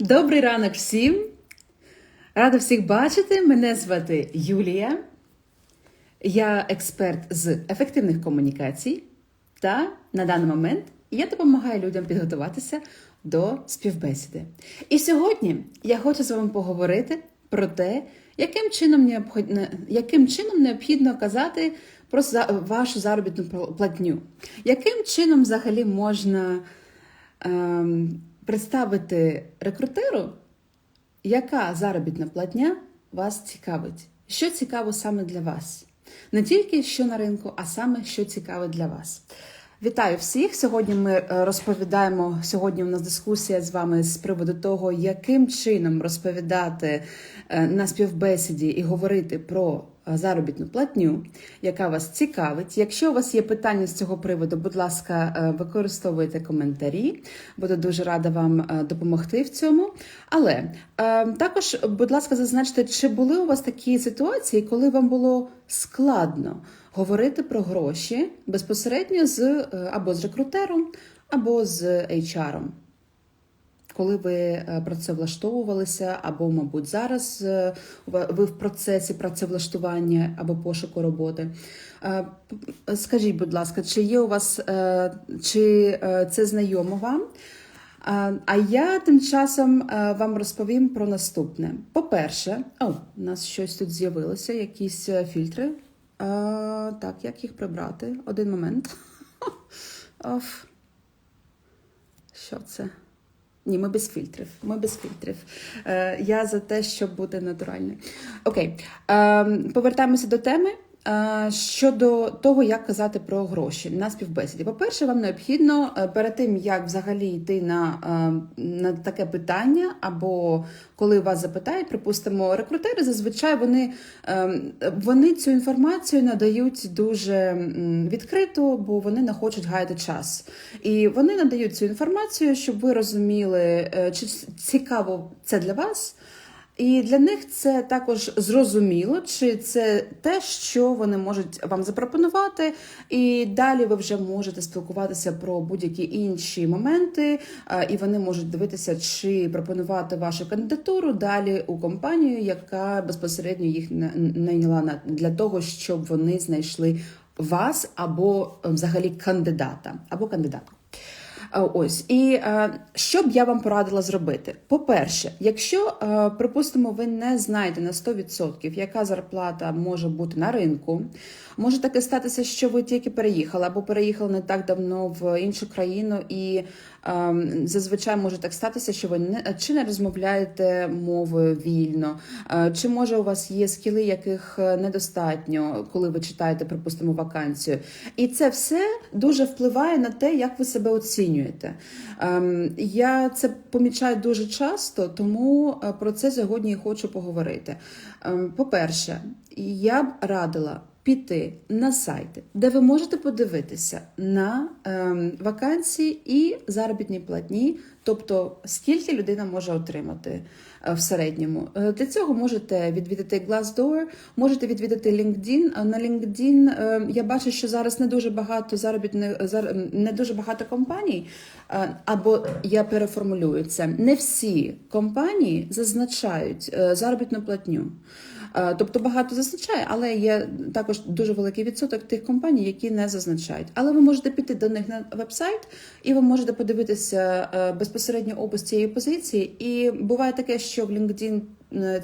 Добрий ранок всім! Рада всіх бачити. Мене звати Юлія. Я експерт з ефективних комунікацій, та на даний момент я допомагаю людям підготуватися до співбесіди. І сьогодні я хочу з вами поговорити про те, яким чином необхідно, яким чином необхідно казати про вашу заробітну платню, яким чином взагалі можна ем, представити рекрутеру, яка заробітна платня вас цікавить? Що цікаво саме для вас? Не тільки що на ринку, а саме що цікаве для вас. Вітаю всіх! Сьогодні ми е, розповідаємо. Сьогодні у нас дискусія з вами з приводу того, яким чином розповідати е, на співбесіді і говорити про заробітну платню, яка вас цікавить. Якщо у вас є питання з цього приводу, будь ласка, е, використовуйте коментарі. Буду дуже рада вам е, допомогти в цьому. Але е, також, будь ласка, зазначте, чи були у вас такі ситуації, коли вам було складно говорити про гроші безпосередньо з е, або з рекрутером, або з HR. Коли ви е, працевлаштовувалися, або, мабуть, зараз е, ви в процесі працевлаштування або пошуку роботи. Е, Скажіть, будь ласка, чи є у вас чи це знайомо вам? А а я тим часом вам розповім про наступне. По-перше, о, у нас щось тут з'явилося, якісь фільтри. Е, Так, як їх прибрати? Один момент. Що це? Ні, ми без фільтрів. Ми без фільтрів. Е, я за те, щоб бути натуральною. Окей, е, повертаємося до теми. Щодо того, як казати про гроші на співбесіді, по-перше, вам необхідно е, перед тим, як взагалі йти на, е, на таке питання, або коли вас запитають, припустимо, рекрутери зазвичай вони, е, вони цю інформацію надають дуже відкрито, бо вони не хочуть гаяти час. І вони надають цю інформацію, щоб ви розуміли, чи цікаво це для вас. І для них це також зрозуміло, чи це те, що вони можуть вам запропонувати, і далі ви вже можете спілкуватися про будь-які інші моменти, і вони можуть дивитися, чи пропонувати вашу кандидатуру далі у компанію, яка безпосередньо їх на- найняла на- для того, щоб вони знайшли вас або е, взагалі кандидата або кандидатку. А, Ось і е, що б я вам порадила зробити? По-перше, якщо, е, припустимо, ви не знаєте на 100%, яка зарплата може бути на ринку, може таке статися, що ви тільки переїхали або переїхали не так давно в іншу країну, і е, зазвичай може так статися, що ви не чи не розмовляєте мовою вільно, е, чи може у вас є скіли, яких е, недостатньо, коли ви читаєте, припустимо, вакансію. І це все дуже впливає на те, як ви себе оцінюєте. Ем, Я це помічаю дуже часто, тому е, про це сьогодні і хочу поговорити. Ем, По-перше, я б радила. Піти на сайти, де ви можете подивитися на ем, вакансії і заробітні платні, тобто скільки людина може отримати е, в середньому. Е, Для цього можете відвідати Glassdoor, можете відвідати LinkedIn. А На LinkedIn е, я бачу, що зараз не дуже багато заробітних зар- не дуже багато компаній. е, Або я переформулюю це. Не всі компанії зазначають е, заробітну платню. Е, Тобто багато зазначає, але є також дуже великий відсоток тих компаній, які не зазначають. Але ви можете піти до них на вебсайт, і ви можете подивитися е, безпосередньо опис цієї позиції. І буває таке, що в LinkedIn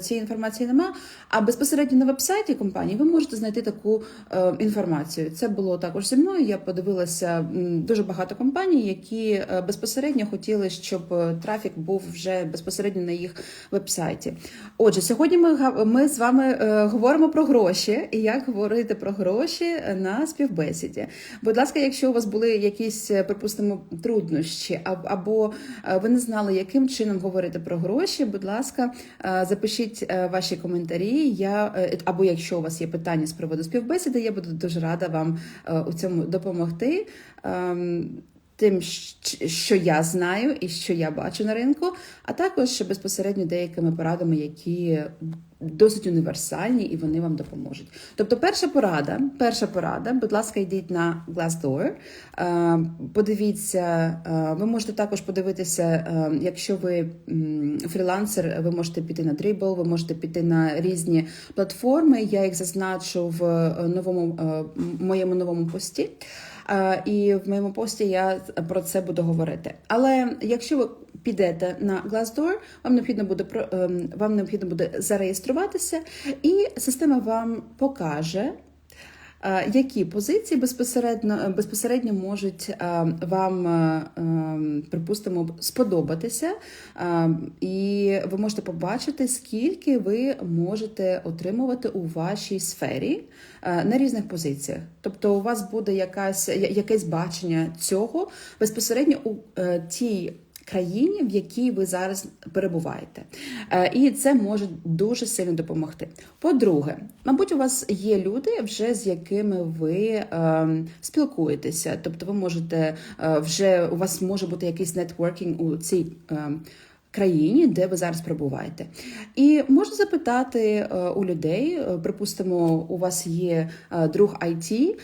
цієї інформації нема. А безпосередньо на вебсайті компанії ви можете знайти таку е, інформацію. Це було також зі мною. Я подивилася дуже багато компаній, які е, безпосередньо хотіли, щоб е, трафік був вже безпосередньо на їх вебсайті. Отже, сьогодні ми, ми з вами е, говоримо про гроші і як говорити про гроші на співбесіді. Будь ласка, якщо у вас були якісь, е, припустимо, труднощі, або е, ви не знали, яким чином говорити про гроші, будь ласка, е, запишіть е, ваші коментарі. Я е, або якщо у вас є питання з приводу співбесіди, я буду дуже рада вам е, у цьому допомогти. Тим, що я знаю і що я бачу на ринку, а також безпосередньо деякими порадами, які досить універсальні і вони вам допоможуть. Тобто, перша порада, перша порада, будь ласка, йдіть на Glassdoor, е, подивіться, е, ви можете також подивитися, е, якщо ви фрілансер, ви можете піти на Dribble, ви можете піти на різні платформи. Я їх зазначу в новому моєму новому пості. І в моєму пості я про це буду говорити. Але якщо ви підете на Glassdoor, вам необхідно буде ем, вам необхідно буде зареєструватися, і система вам покаже. Е, Які позиції безпосередньо безпосередньо можуть е, вам, е, припустимо, сподобатися, Е, і ви можете побачити, скільки ви можете отримувати у вашій сфері е, на різних позиціях. Тобто, у вас буде якась якесь бачення цього безпосередньо у е, тій країні, в якій ви зараз перебуваєте. Е, І це може дуже сильно допомогти. По-друге, мабуть, у вас є люди, вже з якими ви ем, спілкуєтеся. Тобто, ви можете е, вже у вас може бути якийсь нетворкінг у цій. ем, Країні, де ви зараз перебуваєте, і можна запитати е, у людей. Припустимо, у вас є друг IT,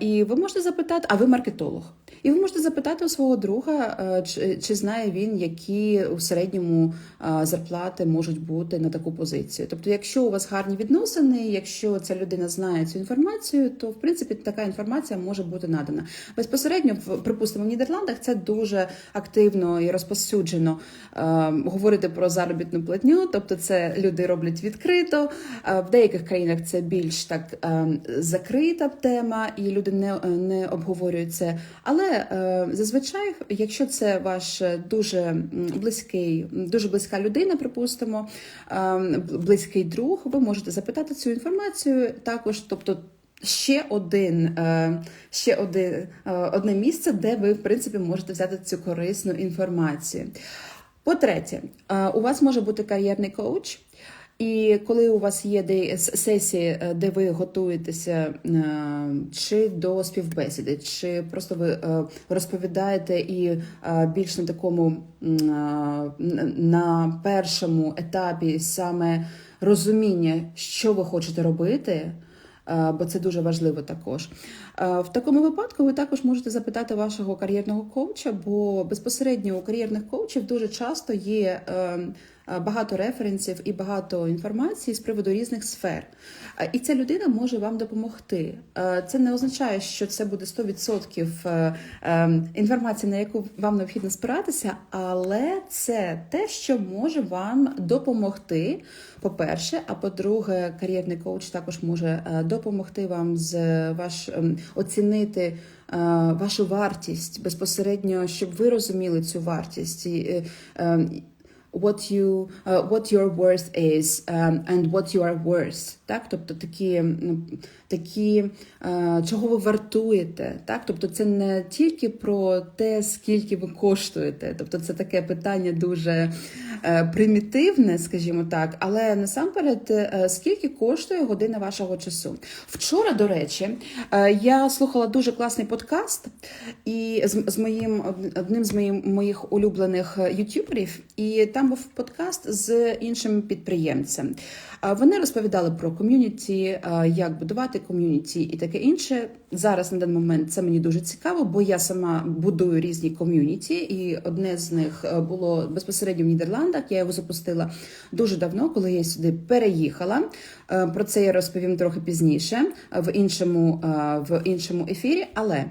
і ви можете запитати, а ви маркетолог. І ви можете запитати у свого друга, е, чи, чи знає він, які у середньому е, зарплати можуть бути на таку позицію. Тобто, якщо у вас гарні відносини, якщо ця людина знає цю інформацію, то в принципі така інформація може бути надана. Безпосередньо, припустимо, в Нідерландах це дуже активно і розповсюджено е, говорити про заробітну платню, тобто це люди роблять відкрито. В деяких країнах це більш так е, закрита тема, і люди не, не обговорюють це. Але е, зазвичай, якщо це ваш дуже близький, дуже близька людина, припустимо, е, близький друг, ви можете запитати цю інформацію також, тобто. Ще один, е, ще один, е, одне місце, де ви в принципі можете взяти цю корисну інформацію. По-третє, е, у вас може бути кар'єрний коуч. І коли у вас є сесії, е, де ви готуєтеся е, чи до співбесіди, чи просто ви е, розповідаєте і більш на такому на першому етапі саме розуміння, що ви хочете робити. Бо це дуже важливо також. Е, В такому випадку ви також можете запитати вашого кар'єрного коуча, бо безпосередньо у кар'єрних коучів дуже часто є е, е, багато референсів і багато інформації з приводу різних сфер. Е, І ця людина може вам допомогти. Це не означає, що це буде 100% е, е, інформації, на яку вам необхідно спиратися, але це те, що може вам допомогти. По-перше, а по-друге, кар'єрний коуч також може допомогти вам з ваш ем, оцінити е, вашу вартість безпосередньо, щоб ви розуміли цю вартість. І, е, ем, What you uh, what your worth is um, and what you are worth. Так, тобто такі, такі е, чого ви вартуєте, так, тобто це не тільки про те, скільки ви коштуєте, тобто це таке питання дуже е, примітивне, скажімо так, але насамперед, е, скільки коштує година вашого часу? Вчора, до речі, я слухала дуже класний подкаст і з, моїм одним з моїм, моїх улюблених ютуберів, і там був подкаст з іншим підприємцем. Вони розповідали про ком'юніті, як будувати ком'юніті і таке інше. Зараз на даний момент це мені дуже цікаво, бо я сама будую різні ком'юніті, і одне з них е, було безпосередньо в Нідерландах. Я його запустила дуже давно, коли я сюди переїхала. Е, Про це я розповім трохи пізніше е, в іншому, е, в іншому ефірі. Але е,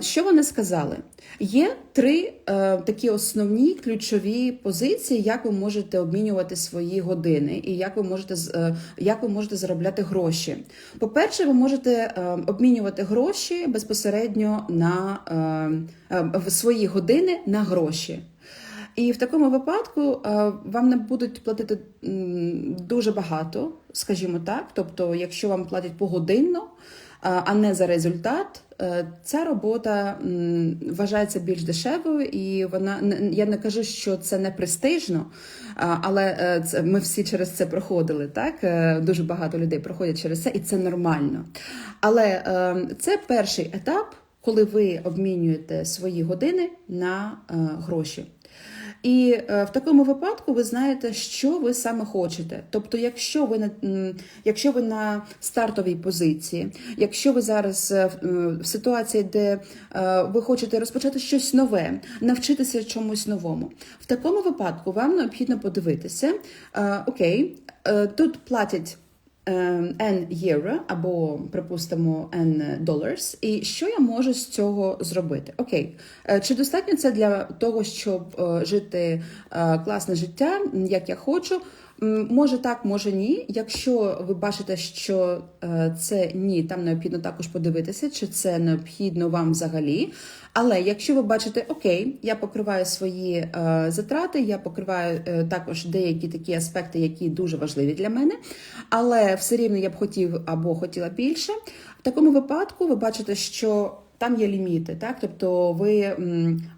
що вони сказали? Є три е, такі основні ключові позиції, як ви можете обмінювати свої години і як ви можете е, як ви можете заробляти гроші. По-перше, ви можете е, обмінювати гроші безпосередньо на в свої години на гроші. І в такому випадку вам не будуть платити дуже багато, скажімо так. Тобто, якщо вам платять погодинно, а а не за результат, е, ця робота вважається більш дешевою, і вона я не кажу, що це не престижно, але е, це ми всі через це проходили. Так Е, дуже багато людей проходять через це, і це нормально. Але е, це перший етап. коли ви обмінюєте свої години на е, гроші. І е, в такому випадку ви знаєте, що ви саме хочете. Тобто, якщо ви на якщо ви на стартовій позиції, якщо ви зараз е, в в ситуації, де е, ви хочете розпочати щось нове, навчитися чомусь новому, в такому випадку вам необхідно подивитися, е, окей, е, тут платять. Е, N євро або, припустимо, N dollars. І що я можу з цього зробити? Окей, Е, чи достатньо це для того, щоб е, жити е, класне життя, як я хочу? Може так, може ні. Якщо ви бачите, що е, це ні, там необхідно також подивитися, чи це необхідно вам взагалі. Але якщо ви бачите, окей, я покриваю свої е, затрати, я покриваю е, також деякі такі аспекти, які дуже важливі для мене, але все рівно я б хотів або хотіла більше. В такому випадку ви бачите, що там є ліміти, так тобто ви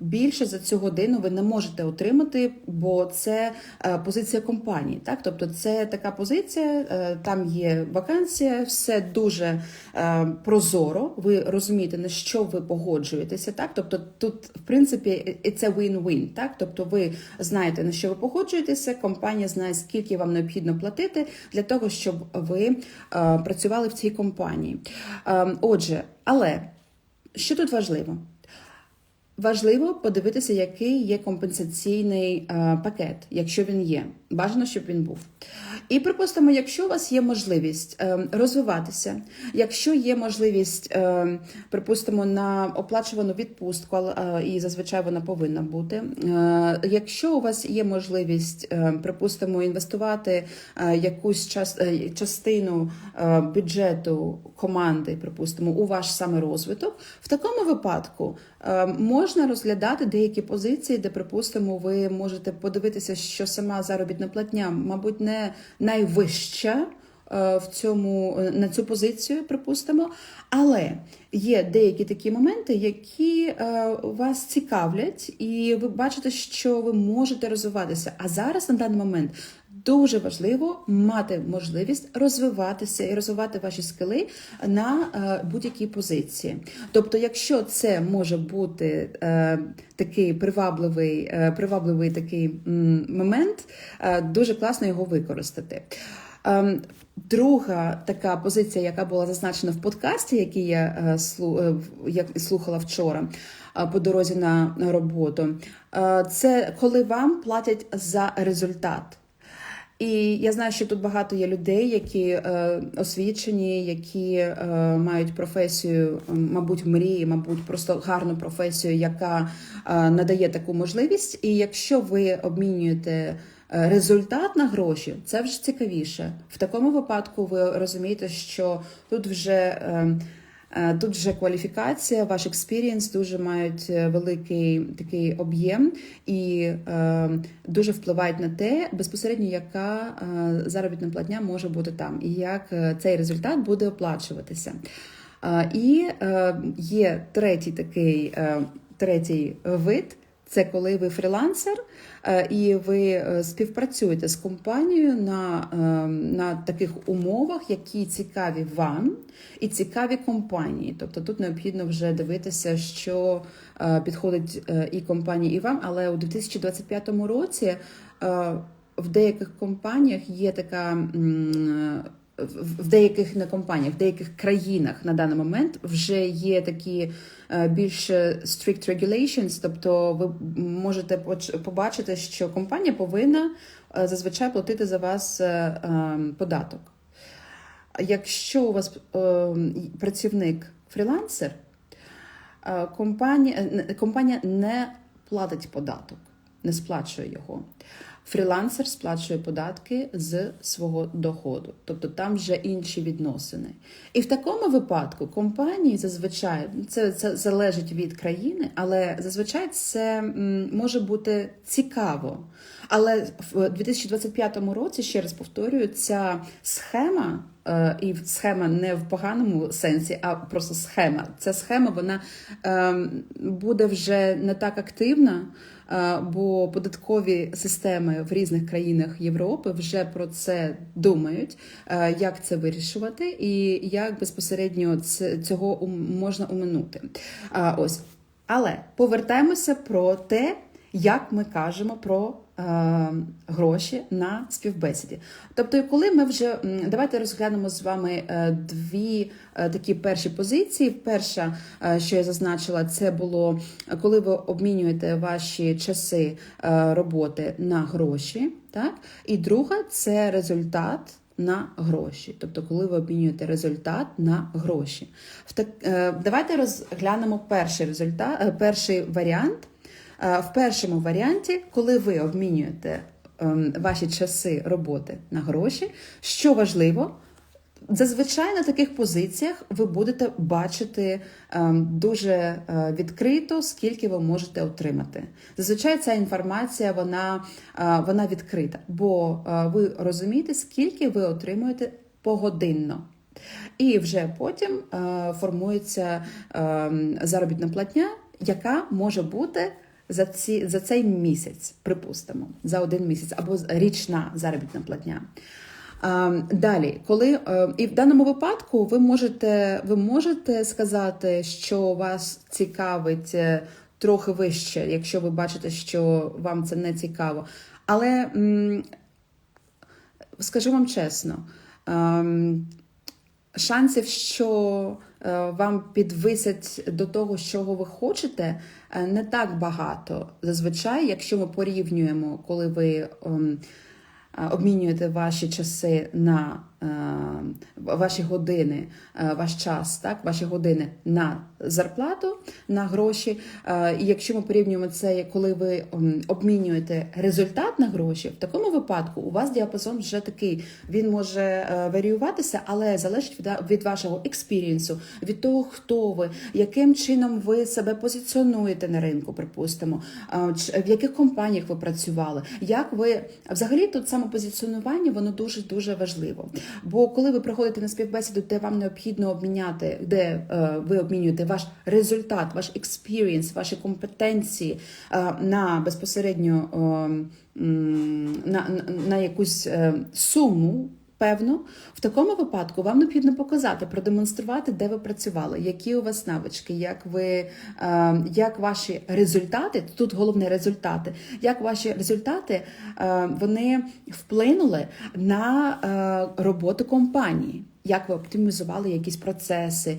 більше за цю годину ви не можете отримати, бо це е, позиція компанії. Так, тобто це така позиція, е, там є вакансія, все дуже е, прозоро. Ви розумієте, на що ви погоджуєтеся. Так, тобто тут, в принципі, це win-win, так, тобто ви знаєте на що ви погоджуєтеся. Компанія знає, скільки вам необхідно платити для того, щоб ви працювали в цій компанії. Е, Отже, але. Що тут важливо? Важливо подивитися, який є компенсаційний е, пакет, якщо він є. Бажано, щоб він був. І припустимо, якщо у вас є можливість е, розвиватися, якщо є можливість, е, припустимо, на оплачувану відпустку, е, і зазвичай вона повинна бути. Е, якщо у вас є можливість, е, припустимо, інвестувати якусь час, частину бюджету команди, припустимо, у ваш саме розвиток, в такому випадку можна розглядати деякі позиції, де, припустимо, ви можете подивитися, що сама заробітна платня, мабуть, не найвища е, в цьому е, на цю позицію, припустимо. Але є деякі такі моменти, які е, вас цікавлять, і ви бачите, що ви можете розвиватися. А зараз на даний момент. Дуже важливо мати можливість розвиватися і розвивати ваші скили на е, будь-якій позиції. Тобто, якщо це може бути е, такий привабливий, е, привабливий такий момент, дуже класно його використати. Ем, Друга така позиція, яка була зазначена в подкасті, який я як слухала вчора по дорозі на роботу, це коли вам платять за результат. І я знаю, що тут багато є людей, які е, освічені, які е, мають професію, мабуть, мрії, мабуть, просто гарну професію, яка е, надає таку можливість. І якщо ви обмінюєте е, результат на гроші, це вже цікавіше. В такому випадку ви розумієте, що тут вже. е, Тут вже кваліфікація, ваш експірієнс дуже мають е, великий такий об'єм і е, дуже впливають на те, безпосередньо, яка е, заробітна платня може бути там, і як е, цей результат буде оплачуватися. Е, і е, є третій такий е, третій вид. Це коли ви фрілансер е, і ви е, співпрацюєте з компанією на, е, на таких умовах, які цікаві вам і цікаві компанії. Тобто тут необхідно вже дивитися, що підходить і компанії, і вам. Але у 2025 році в деяких компаніях є така. В деяких не компаніях, в деяких країнах на даний момент вже є такі е, більш strict regulations, тобто ви можете побачити, що компанія повинна е, зазвичай платити за вас е, е, податок. Якщо у вас е, працівник фрілансер, е, компанія, е, компанія не платить податок, не сплачує його. Фрілансер сплачує податки з свого доходу, тобто там вже інші відносини. І в такому випадку компанії зазвичай це, це залежить від країни, але зазвичай це може бути цікаво. Але в 2025 році, ще раз повторюю, ця схема е, і схема не в поганому сенсі, а просто схема. Ця схема вона е, буде вже не так активна, бо податкові системи в різних країнах Європи вже про це думають, е, як це вирішувати, і як безпосередньо цього можна уминути. Ось. Але повертаємося про те, як ми кажемо про е, гроші на співбесіді. Тобто, коли ми вже давайте розглянемо з вами е, дві е, такі перші позиції. Перша, що я зазначила, це було коли ви обмінюєте ваші часи роботи на гроші. Так? І друга це результат. На гроші, тобто, коли ви обмінюєте результат на гроші. Давайте розглянемо перший результат, перший варіант. Е, В першому варіанті, коли ви обмінюєте ем, ваші часи роботи на гроші, що важливо, зазвичай на таких позиціях ви будете бачити ем, дуже е, відкрито, скільки ви можете отримати. Зазвичай ця інформація вона, е, вона відкрита, бо ви розумієте, скільки ви отримуєте погодинно. І вже потім формується е, заробітна платня, яка може бути за, ці, за цей місяць, припустимо, за один місяць або річна заробітна платня. Далі, коли е, і в даному випадку ви можете, ви можете сказати, що вас цікавить е, трохи вище, якщо ви бачите, що вам це не цікаво. Але скажу вам чесно, ем, шансів, що вам підвисять до того, чого ви хочете, е, не так багато. Зазвичай, якщо ми порівнюємо, коли ви ем, е, обмінюєте ваші часи на е, ваші години, е, ваш час, так, ваші години на зарплату, на гроші. Е, І якщо ми порівнюємо це, коли ви обмінюєте результат на гроші, в такому випадку у вас діапазон вже такий. Він може е, варіюватися, але залежить від, вашого експірієнсу, від того, хто ви, яким чином ви себе позиціонуєте на ринку, припустимо, е, в яких компаніях ви працювали, як ви взагалі тут самопозиціонування воно дуже дуже важливо. Бо коли ви приходите на співбесіду, де вам необхідно обміняти, де е, ви обмінюєте ваш результат, ваш експірієнс, ваші компетенції е, на безпосередньо на, на, на якусь е, суму. Певно, в такому випадку вам необхідно показати, продемонструвати, де ви працювали, які у вас навички, як ви е, як ваші результати, тут головне результати, як ваші результати е, вони вплинули на е, роботу компанії. Як ви оптимізували якісь процеси,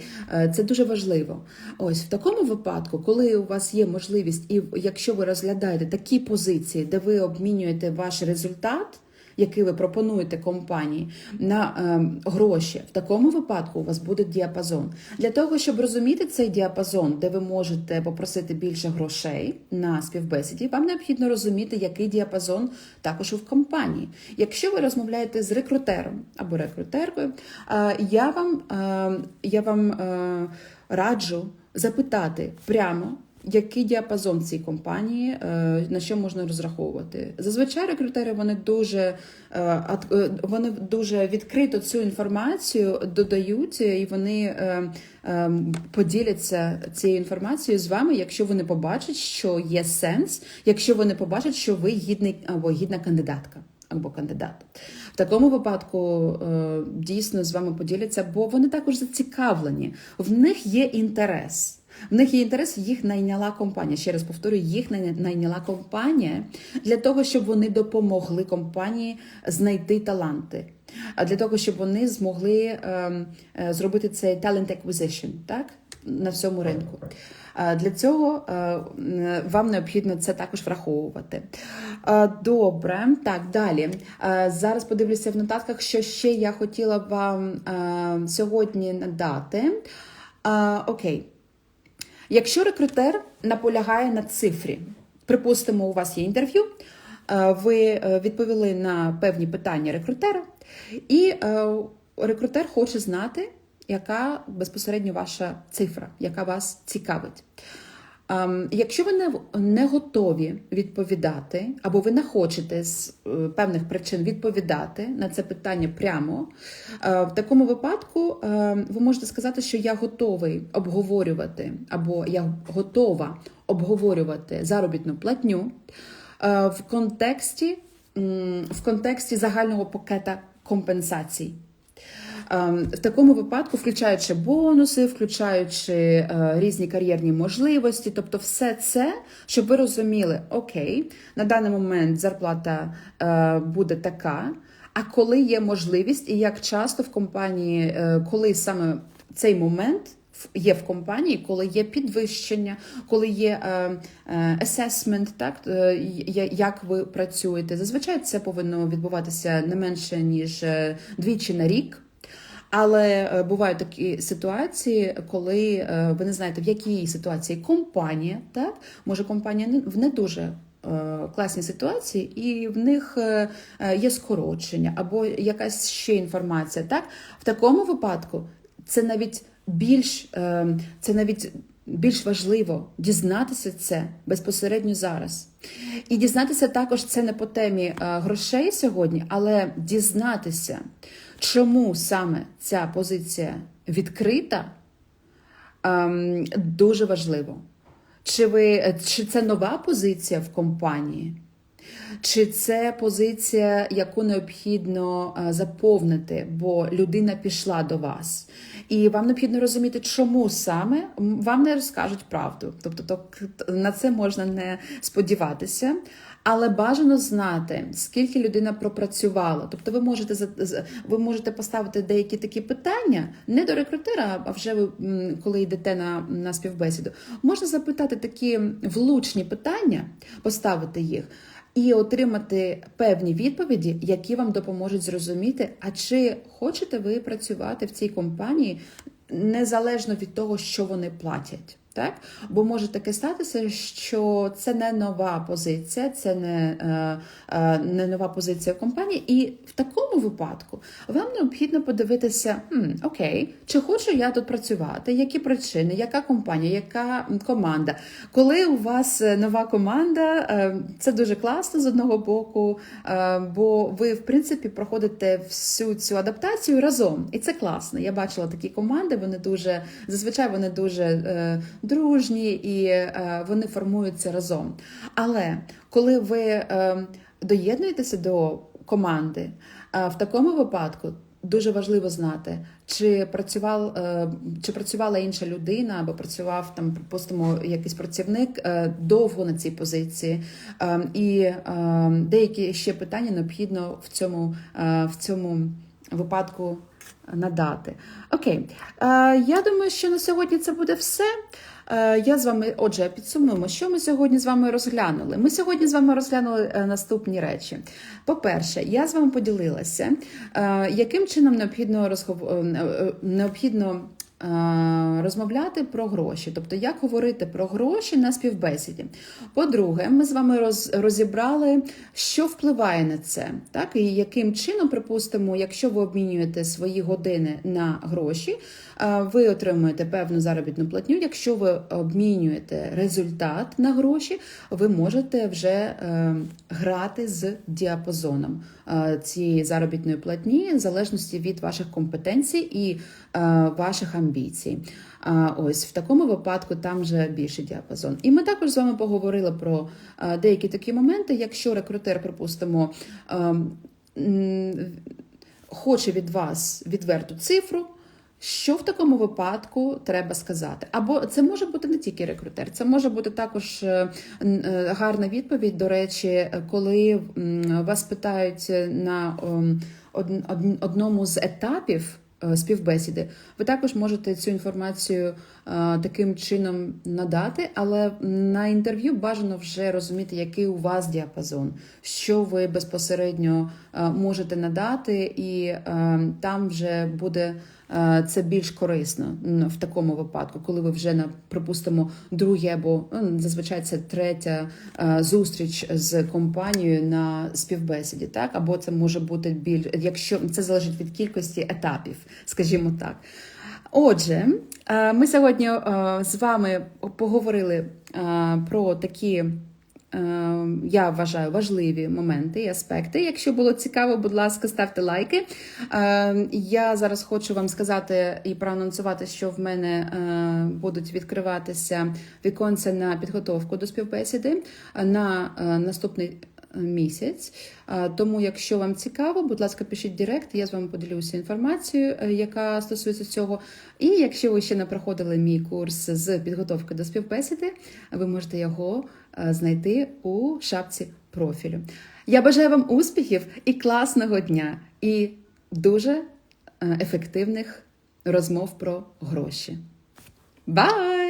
це дуже важливо. Ось в такому випадку, коли у вас є можливість, і якщо ви розглядаєте такі позиції, де ви обмінюєте ваш результат, який ви пропонуєте компанії на е, гроші, в такому випадку у вас буде діапазон. Для того, щоб розуміти цей діапазон, де ви можете попросити більше грошей на співбесіді, вам необхідно розуміти, який діапазон також у компанії. Якщо ви розмовляєте з рекрутером або рекрутеркою, е, я вам, е, я вам е, раджу запитати прямо. Який діапазон цій компанії, е, на що можна розраховувати? Зазвичай рекрутери вони дуже е, е, вони дуже відкрито цю інформацію додають, і вони е, е, поділяться цією інформацією з вами, якщо вони побачать, що є сенс, якщо вони побачать, що ви гідний або гідна кандидатка. Або кандидат. В такому випадку дійсно з вами поділяться, бо вони також зацікавлені. В них є інтерес. В них є інтерес, їх найняла компанія. Ще раз повторюю, їх най- найняла компанія для того, щоб вони допомогли компанії знайти таланти. Для того, щоб вони змогли ем, е, зробити цей talent acquisition, так? На всьому ринку. Для цього е, вам необхідно це також враховувати. Добре, так, далі. Зараз подивлюся в нотатках, що ще я хотіла вам е, сьогодні надати. Окей. Якщо рекрутер наполягає на цифрі, припустимо, у вас є інтерв'ю, е, ви е, відповіли на певні питання рекрутера, і е, рекрутер хоче знати, яка безпосередньо ваша цифра, яка вас цікавить. Ем, Якщо ви не, готові відповідати, або ви не хочете з е, певних причин відповідати на це питання прямо, е, в такому випадку е, ви можете сказати, що я готовий обговорювати, або я готова обговорювати заробітну платню в контексті, в контексті загального пакета компенсацій. Ем, В такому випадку, включаючи бонуси, включаючи е, різні кар'єрні можливості, тобто все це, щоб ви розуміли, окей, на даний момент зарплата е, буде така. А коли є можливість, і як часто в компанії, е, коли саме цей момент є в компанії, коли є підвищення, коли є е, так як ви працюєте. Зазвичай це повинно відбуватися не менше ніж двічі на рік. Але е, бувають такі ситуації, коли е, ви не знаєте, в якій ситуації компанія, так може компанія в не дуже е, класній ситуації, і в них є скорочення або якась ще інформація. Так, в такому випадку це навіть більш це навіть. Більш важливо дізнатися це безпосередньо зараз. І дізнатися також це не по темі грошей сьогодні, але дізнатися, чому саме ця позиція відкрита, ем, дуже важливо. Чи, ви, чи це нова позиція в компанії? Чи це позиція, яку необхідно е, заповнити, бо людина пішла до вас? І вам необхідно розуміти, чому саме вам не розкажуть правду. Тобто то, на це можна не сподіватися. Але бажано знати, скільки людина пропрацювала. Тобто, ви можете ви можете поставити деякі такі питання не до рекрутера, а вже ви коли йдете на, на співбесіду. Можна запитати такі влучні питання, поставити їх. І отримати певні відповіді, які вам допоможуть зрозуміти, а чи хочете ви працювати в цій компанії незалежно від того, що вони платять. Так? Бо може таке статися, що це не нова позиція, це не, е, е, не нова позиція компанії, і в такому випадку вам необхідно подивитися: хм, окей, чи хочу я тут працювати, які причини, яка компанія, яка команда. Коли у вас е, нова команда, е, це дуже класно з одного боку, е, бо ви, в принципі, проходите всю цю адаптацію разом, і це класно. Я бачила такі команди, вони дуже зазвичай вони дуже дружні і вони формуються разом. Але коли ви е, доєднуєтеся до команди, в такому випадку. Дуже важливо знати, чи працював, е, чи працювала інша людина, або працював там, припустимо, якийсь працівник е, довго на цій позиції, Е, і деякі ще питання необхідно в цьому, в цьому випадку надати. Окей, я думаю, що на сьогодні це буде все. Е, Я з вами, отже, підсумуємо, що ми сьогодні з вами розглянули. Ми сьогодні з вами розглянули е, наступні речі. По-перше, я з вами поділилася, е, яким чином необхідно необхідно розмовляти про гроші, тобто як говорити про гроші на співбесіді. По-друге, ми з вами розібрали, що впливає на це, так і яким чином, припустимо, якщо ви обмінюєте свої години на гроші, е, ви отримуєте певну заробітну платню. Якщо ви обмінюєте результат на гроші, ви можете вже е, грати з діапазоном е, цієї заробітної платні, в залежності від ваших компетенцій і е, ваших амбіцій. Ось в такому випадку там вже більший діапазон. І ми також з вами поговорили про е, деякі такі моменти, якщо рекрутер, припустимо, ем, хоче від вас відверту цифру. Що в такому випадку треба сказати? Або це може бути не тільки рекрутер, це може бути також е, е, гарна відповідь. До речі, коли вас питають на од- од- одному з етапів е, співбесіди, ви також можете цю інформацію е, таким чином надати, але на інтерв'ю бажано вже розуміти, який у вас діапазон, що ви безпосередньо е, можете надати, і е, там вже буде. е, Це більш корисно в такому випадку, коли ви вже на припустимо друге або ну, зазвичай це третя е, зустріч з компанією на співбесіді, так або це може бути біль, якщо це залежить від кількості етапів, скажімо так. Отже, е, ми сьогодні е, з вами поговорили е, про такі, я вважаю, важливі моменти і аспекти. Якщо було цікаво, будь ласка, ставте лайки. Я зараз хочу вам сказати і проанонсувати, що в мене будуть відкриватися віконця на підготовку до співбесіди на наступний місяць. Тому, якщо вам цікаво, будь ласка, пишіть директ, я з вами поділюся інформацією, е, яка стосується цього. І якщо ви ще не проходили мій курс з підготовки до співбесіди, ви можете його е, знайти у шапці профілю. Я бажаю вам успіхів і класного дня, і дуже е, ефективних розмов про гроші. Бай!